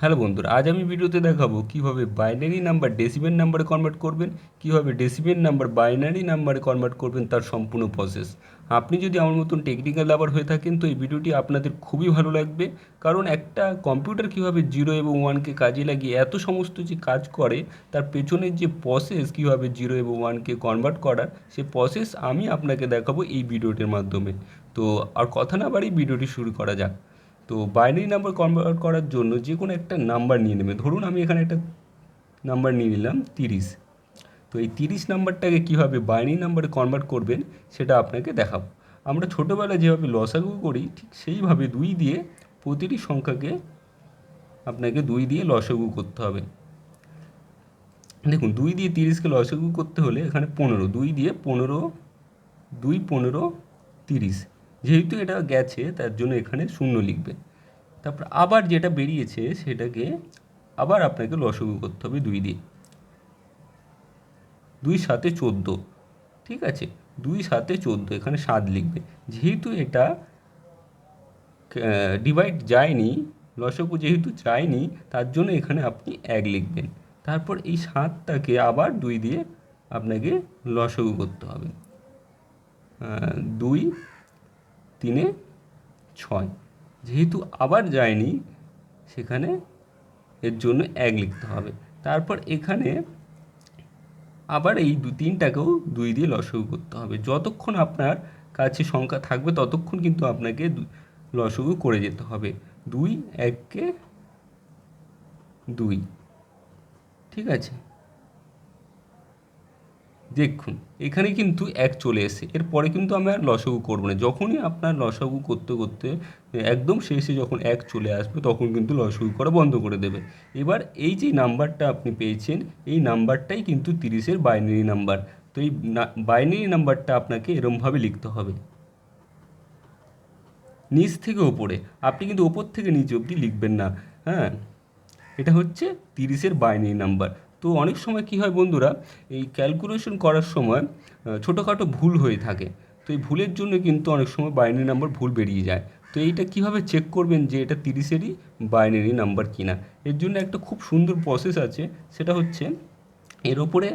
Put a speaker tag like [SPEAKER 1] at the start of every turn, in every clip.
[SPEAKER 1] Hello বন্ধুরা, আজ আমি ভিডিওতে দেখাবো কীভাবে বাইনারি নাম্বার ডেসিমেল নাম্বারে কনভার্ট করবেন, কীভাবে ডেসিমেল নাম্বার বাইনারি নাম্বারে কনভার্ট করবেন তার সম্পূর্ণ প্রসেস আপনি যদি আমার মতন টেকনিক্যাল লাভার হয়ে থাকেন, তো এই ভিডিওটি আপনাদের খুবই ভালো লাগবে। কারণ একটা কম্পিউটার কীভাবে জিরো এবং ওয়ানকে কাজে লাগিয়ে এত সমস্ত যে কাজ করে, তার পেছনের যে প্রসেস কীভাবে জিরো এবং ওয়ানকে কনভার্ট করার, সে প্রসেস আমি আপনাকে দেখাবো এই ভিডিওটির মাধ্যমে। তো আর কথা না বাড়ি ভিডিওটি শুরু করা যাক। তো বাইনারি নাম্বার কনভার্ট করার জন্য যে কোনো একটা নাম্বার নিয়ে নেবে। ধরুন আমি এখানে একটা নাম্বার নিয়ে নিলাম তিরিশ। তো এই তিরিশ নাম্বারটাকে কীভাবে বাইনারি নাম্বারে কনভার্ট করবেন সেটা আপনাকে দেখাবো। আমরা ছোটোবেলায় যেভাবে লসাগু করি, ঠিক সেইভাবে দুই দিয়ে প্রতিটি সংখ্যাকে আপনাকে দুই দিয়ে লসাগু করতে হবে। দেখুন, দুই দিয়ে তিরিশকে লসাগু করতে হলে এখানে পনেরো, দুই দিয়ে পনেরো, দুই পনেরো, তিরিশ। যেহেতু এটা গেছে, তার জন্য এখানে শূন্য লিখবে। তারপর আবার যেটা বেরিয়েছে, সেটাকে আবার আপনাকে লসগু করতে হবে দুই দিয়ে। দুই সাতে চোদ্দ, ঠিক আছে? দুই সাতে চোদ্দ, এখানে সাত লিখবে। যেহেতু এটা ডিভাইড যায়নি লসগু যেহেতু যায়নি তার জন্য এখানে আপনি এক লিখবেন। তারপর এই সাতটাকে আবার দুই দিয়ে আপনাকে লসগু করতে হবে। দুই তিনে ছয়। যেহেতু আবার যায়নি, সেখানে এর জন্য এক লিখতে হবে। তারপর এখানে আবার এই দু তিনটাকেও দুই দিয়ে লসগু করতে হবে। যতক্ষণ আপনার কাছে সংখ্যা থাকবে, ততক্ষণ কিন্তু আপনাকে লসগু করে যেতে হবে। দুই এককে দুই। ঠিক আছে? দেখুন, এখানে কিন্তু এক চলে এসে, এরপরে কিন্তু আমি আর লসাগু করব না। যখনই আপনার লসাগু করতে করতে, একদম শেষে যখন এক চলে আসবে, তখন কিন্তু লসাগু করা বন্ধ করে দেবে। এবার এই যে নাম্বারটা আপনি পেয়েছেন, এই নাম্বারটাই কিন্তু তিরিশের বাইনারি নাম্বার। তো এই বাইনারি নাম্বারটা আপনাকে এরমভাবে লিখতে হবে। নিচ থেকে ওপরে, আপনি কিন্তু ওপর থেকে নিচ অবধি লিখবেন না। হ্যাঁ? এটা হচ্ছে তিরিশের বাইনারি নাম্বার। তো অনেক সময় কী হয় বন্ধুরা, এই ক্যালকুলেশন করার সময় ছোটোখাটো ভুল হয়ে থাকে। তো এই ভুলের জন্য কিন্তু অনেক সময় বাইনারি নাম্বার ভুল বেরিয়ে যায়। তো এইটা কীভাবে চেক করবেন যে এটা তিরিশেরই বাইনারি নাম্বার কিনা? এর জন্য একটা খুব সুন্দর প্রসেস আছে, সেটা হচ্ছে এর ওপরে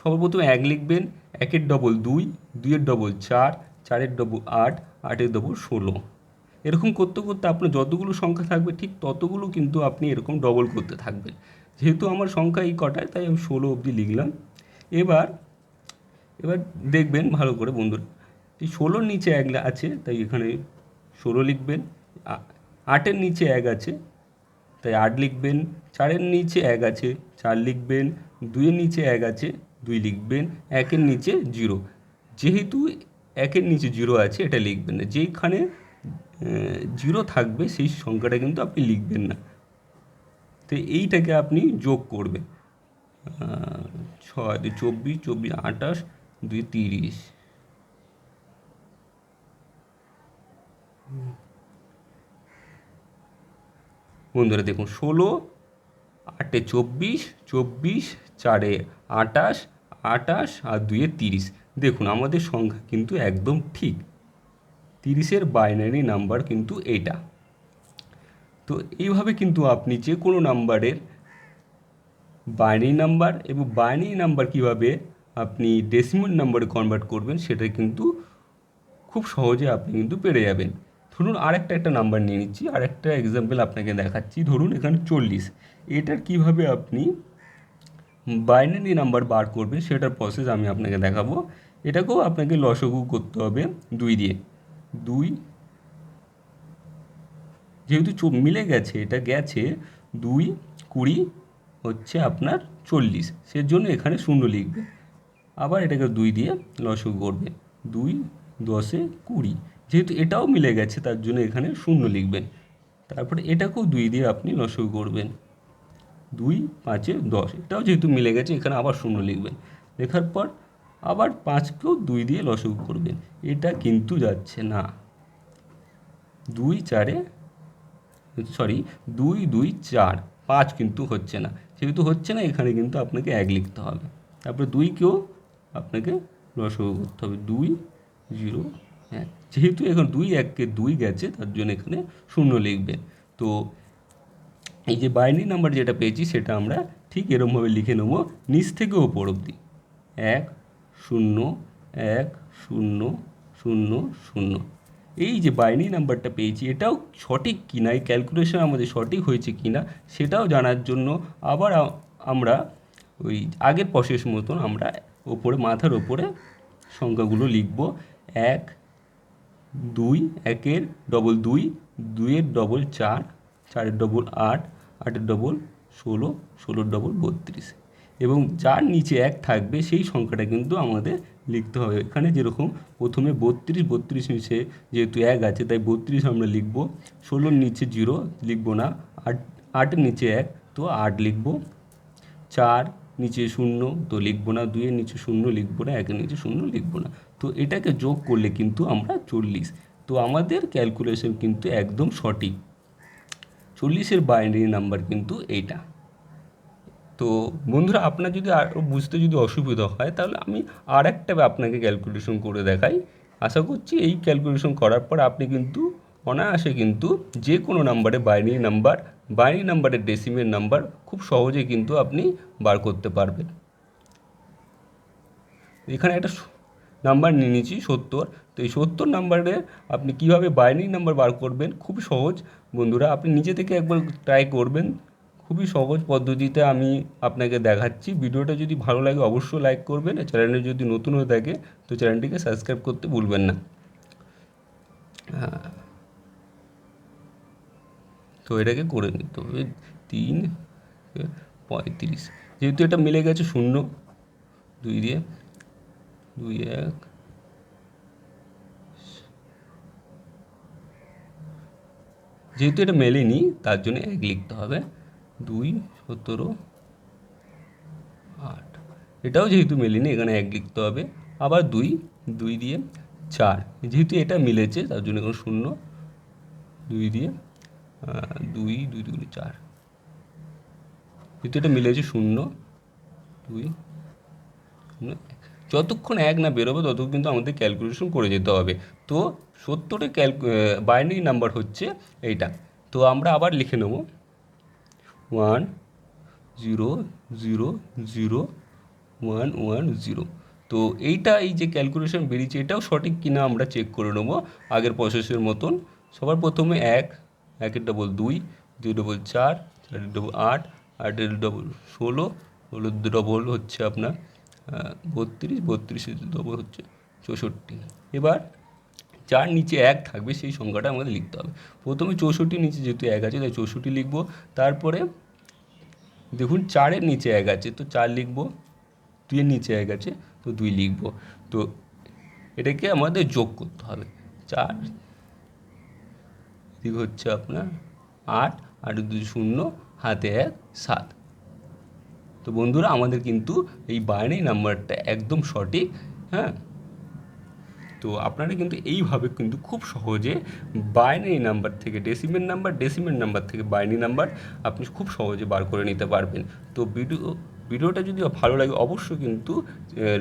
[SPEAKER 1] সর্বপ্রথম এক লিখবেন, একের ডবল দুই, দুইয়ের ডবল চার, চারের ডবল আট, আটের ডবল ষোলো। এরকম করতে করতে আপনার যতগুলো সংখ্যা থাকবে, ঠিক ততগুলো কিন্তু আপনি এরকম ডবল করতে থাকবেন। যেহেতু আমার সংখ্যা এই কটায়, তাই আমি ষোলো অবধি লিখলাম। এবার এবার দেখবেন ভালো করে বন্ধুরা, এই ষোলোর নিচে এক আছে, তাই এখানে ষোলো লিখবেন। আটের নিচে এক আছে, তাই আট লিখবেন। চারের নিচে এক আছে, চার লিখবেন। দুইয়ের নিচে এক আছে, দুই লিখবেন। একের নিচে জিরো। যেহেতু একের নিচে জিরো আছে, এটা লিখবেন না। যেইখানে জিরো থাকবে, সেই সংখ্যাটা কিন্তু আপনি লিখবেন না। তো এইটাকে আপনি যোগ করবেন। ছয়, দুই, চব্বিশ চব্বিশ, আঠাশ, দুই, তিরিশ। বন্ধুরা দেখুন, ষোলো, আটে চব্বিশ চব্বিশ, চারে আটাশ আটাশ আর দুইয়ে তিরিশ। দেখুন, আমাদের সংখ্যা কিন্তু একদম ঠিক। তিরিশের বাইনারি নাম্বার কিন্তু এইটা। তো এইভাবে কিন্তু আপনি যে কোনো নাম্বারের বাইনারি নাম্বার এবং বাইনারি নাম্বার কীভাবে আপনি ডেসিমাল নাম্বারে কনভার্ট করবেন সেটা কিন্তু খুব সহজে আপনি কিন্তু পেরে যাবেন। ধরুন আরেকটা একটা নাম্বার নিয়ে নিচ্ছি, আরেকটা এক্সাম্পল আপনাকে দেখাচ্ছি। ধরুন এখানে চল্লিশ। এটার কীভাবে আপনি বাইনারি নাম্বার বার করবেন সেটার প্রসেস আমি আপনাকে দেখাবো। এটাকেও আপনাকে লসগু করতে হবে দুই দিয়ে। দুই যেহেতু মিলে গেছে, এটা গেছে দুই কুড়ি হচ্ছে আপনার চল্লিশ। সেজন্য এখানে শূন্য লিখবে। আবার এটাকে দুই দিয়ে লসগু করবে। দুই দশে কুড়ি। যেহেতু এটাও মিলে গেছে, তার জন্য এখানে শূন্য লিখবেন। তারপরে এটাকেও দুই দিয়ে আপনি লসগু করবেন। দুই পাঁচে দশ। এটাও যেহেতু মিলে গেছে, এখানে আবার শূন্য লিখবেন। লেখার পর আবার পাঁচকেও দুই দিয়ে লসগু করবেন। এটা কিন্তু যাচ্ছে না। দুই চারে সরি, দুই দুই, চার। পাঁচ কিন্তু হচ্ছে না। যেহেতু হচ্ছে না, এখানে কিন্তু আপনাকে এক লিখতে হবে। তারপরে দুইকেও আপনাকে লসগু করতে হবে। দুই, জিরো, এক। যেহেতু এখন দুই, এককে দুই গেছে, তার জন্য এখানে শূন্য লিখবেন তো এই যে বাইনারি নাম্বার যেটা পেয়েছি, সেটা আমরা ঠিক এরমভাবে লিখে নেব। নিচ থেকে ওপর অবধি। এক, শূন্য এক, শূন্য শূন্য শূন্য। এই যে বাইনারি নাম্বারটা পেয়েছি, এটাও সঠিক কিনা? এই ক্যালকুলেশন আমাদের সঠিক হয়েছে কিনা? সেটাও জানার জন্য আবার আমরা ওই আগের প্রসেস মতন আমরা ওপরে, মাথার ওপরে সংখ্যাগুলো লিখব। এক, দুই, একের ডবল দুই, দুইয়ের ডবল চার, চারের ডবল আট, আটের ডবল ষোলো, ষোলোর ডবল বত্রিশ। এবং যার নিচে এক থাকবে, সেই সংখ্যাটা কিন্তু আমাদের লিখতে হবে। এখানে যেরকম প্রথমে বত্রিশ বত্রিশ নিচে যেহেতু এক আছে, তাই বত্রিশ আমরা লিখব। ষোলোর নিচে জিরো লিখব না, আট আটের নিচে এক, তো আট লিখব। চার নিচে শূন্য, তো লিখব না, দুইয়ের নিচে শূন্য লিখব না, একের নিচে শূন্য লিখব না। তো এটাকে যোগ করলে কিন্তু আমরা চল্লিশ। তো আমাদের ক্যালকুলেশন কিন্তু একদম সঠিক। চল্লিশের বাইনারি নাম্বার কিন্তু এইটা। তো বন্ধুরা, আপনার যদি আরও বুঝতে যদি অসুবিধা হয়, তাহলে আমি আর একটা আপনাকে ক্যালকুলেশন করে দেখাই। আশা করছি এই ক্যালকুলেশন করার পর আপনি কিন্তু অনায়াসে কিন্তু যে কোনো নাম্বারে বাইনারি নাম্বার বাইনারি নাম্বারের ডেসিমের নাম্বার খুব সহজে কিন্তু আপনি বার করতে পারবেন। এখানে একটা নাম্বার নিয়ে নিয়েছি, সত্তর। তো এই সত্তর নাম্বারে আপনি কীভাবে বাইনারি নাম্বার বার করবেন? খুব সহজ। বন্ধুরা, আপনি নিজে থেকে একবার ট্রাই করবেন। খুবই সহজ পদ্ধতিতে আমি আপনাকে দেখাচ্ছি। ভিডিওটা যদি ভালো লাগে অবশ্যই লাইক করবেন। চ্যানেলে যদি নতুন হয়ে থাকে, তো চ্যানেলটিকে সাবস্ক্রাইব করতে ভুলবেন না। তো এটাকে করে নিতে হবে তিন পঁয়ত্রিশ। যেহেতু এটা মিলে গেছে শূন্য, দুই দিয়ে, দুই এক, যেহেতু এটা মেলেনি, তার জন্য এক লিখতে হবে। দুই, সতেরো, আট। এটাও যেহেতু মেলেনি, এখানে এক লিখতে হবে। আবার দুই দুই দিয়ে চার। যেহেতু এটা মিলেছে, তার জন্য এখানে শূন্য। দুই দিয়ে দুই দুই দুগুণে চার। যেহেতু এটা মিলেছে শূন্য, দুই। যতক্ষণ এক না বেরোবে, ততক্ষণ কিন্তু আমাদের ক্যালকুলেশন করে যেতে হবে। তো সত্তরের ক্যাল বাইনারি নাম্বার হচ্ছে এইটা। তো আমরা আবার লিখে নেব। One zero zero zero one one zero. তো এইটা এই যে ক্যালকুলেশন বেরিয়েছে, এটাও সঠিক কিনা আমরা চেক করে নেব। আগের প্রসেসের মতন। সবার প্রথমে এক, একের ডবল দুই দুই ডবল চার চারের ডবল আট আটের ডবল ষোলো, ষোলোর ডবল হচ্ছে আপনার বত্রিশ, বত্রিশের ডবল হচ্ছে চৌষট্টি। এবার যার নিচে এক থাকবে, সেই সংখ্যাটা আমাদের লিখতে হবে। প্রথমে চৌষট্টির নিচে যেহেতু এক আছে, তাই চৌষট্টি লিখব। তারপরে দেখুন, চারের নিচে এক আছে, তো চার লিখব। দুইয়ের নিচে এক আছে, তো দুই লিখব। তো এটাকে আমাদের যোগ করতে হবে। চার, এদিক হচ্ছে আপনার আট আট দুই শূন্য, হাতে এক, সাত। তো বন্ধুরা, আমাদের কিন্তু এই বাইনারি নাম্বারটা একদম সঠিক হ্যাঁ? তো আপনারা কিন্তু এইভাবে কিন্তু খুব সহজে বাইনারি নাম্বার থেকে ডেসিমেল নাম্বার ডেসিমেল নাম্বার থেকে বাইনারি নাম্বার আপনি খুব সহজে বার করে নিতে পারবেন। তো ভিডিও, ভিডিওটা যদি ভালো লাগে অবশ্যই কিন্তু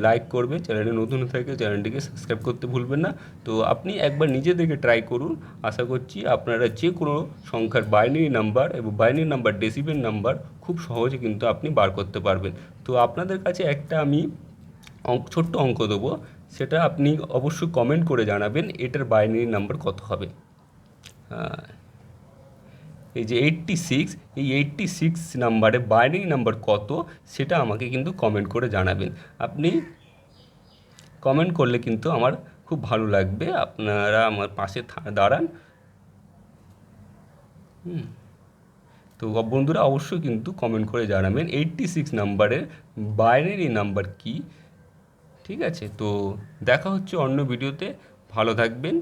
[SPEAKER 1] লাইক করবে, চ্যানেলে নতুন থাকে চ্যানেলটিকে সাবস্ক্রাইব করতে ভুলবেন না। তো আপনি একবার নিজে থেকে ট্রাই করুন। আশা করছি আপনারা যে কোনো সংখ্যার বাইনারি নাম্বার এবং বাইনারি নাম্বার ডেসিবেল নাম্বার খুব সহজে কিন্তু আপনি বার করতে পারবেন। তো আপনাদের কাছে একটা আমি ছোট্ট অঙ্ক দেবো। সেটা আপনি অবশ্যই কমেন্ট করে জানাবেন, এটার বাইনারি নাম্বার কত হবে। এই যে এইট্টি সিক্স এই এইট্টি সিক্স নাম্বারে বাইনারি নাম্বার কত, সেটা আমাকে কিন্তু কমেন্ট করে জানাবেন। আপনি কমেন্ট করলে কিন্তু আমার খুব ভালো লাগবে, আপনারা আমার পাশে দাঁড়ান। হুম, তো বন্ধুরা অবশ্যই কিন্তু কমেন্ট করে জানাবেন এইট্টি সিক্স নাম্বারের বাইনারি নাম্বার কি ঠিক আছে তো দেখা হচ্ছে অন্য ভিডিওতে ভালো থাকবেন।